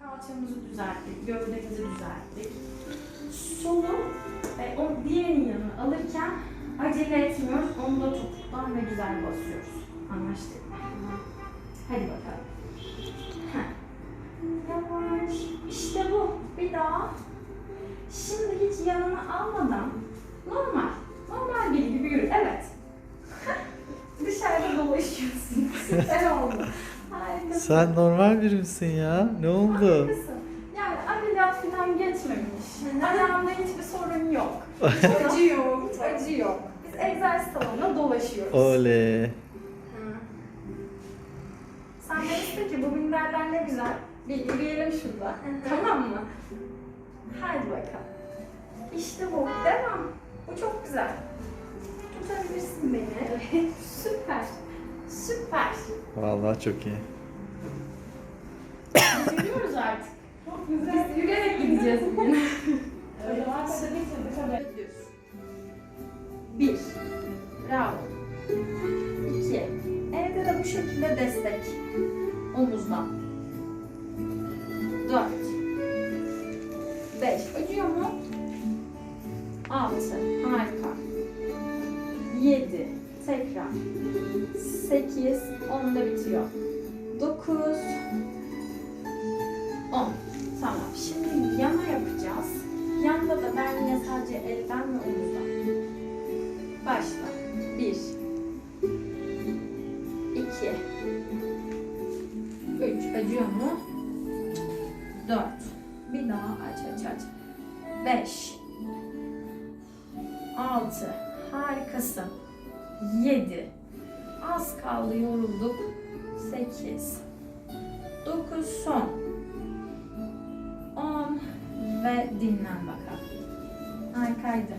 Kalçamızı düzelttik, gövdemizi düzelttik. Solu ve o diğerinin yanına alırken acele etmiyoruz. Onu da topuktan ve güzel basıyoruz. Anlaştık mı? Hadi bakalım. Heh. Yavaş. İşte bu. Bir daha. Şimdi hiç yanına almadan normal. Normal biri gibi yürü. Evet. Dışarıda dolaşıyorsun. Süper oldu. Harikasın. Sen normal biri misin ya? Ne oldu? Harikasın. Yani ameliyat falan geçmemiş. Ayağımda hiçbir sorun yok. Hiç acı yok. Hiç acı yok. Biz egzersiz salonunda dolaşıyoruz. Oley. Hı. Sen demiştin ki bu minderler ne güzel. Bir yürüyelim şurada. tamam mı? Hadi bakalım. İşte bu. Devam. Bu çok güzel. Tutabilirsin beni. Süper. Süper. Vallahi çok iyi. Yürüyoruz artık. Çok güzel. Biz yürüyerek gideceğiz bugün. Bir. Bravo. İki. Evde de bu şekilde destek. Omuzdan. Dört. Beş. Acıyor mu? Altı. Harika. Yedi. Tekrar. Sekiz. Onda bitiyor. Dokuz. 3 acıyor mu? 4 bir daha aç aç aç. 5 6 harikasın. 7 az kaldı yorulduk. 8 9 son. 10 ve dinlen bakalım. Harikaydı.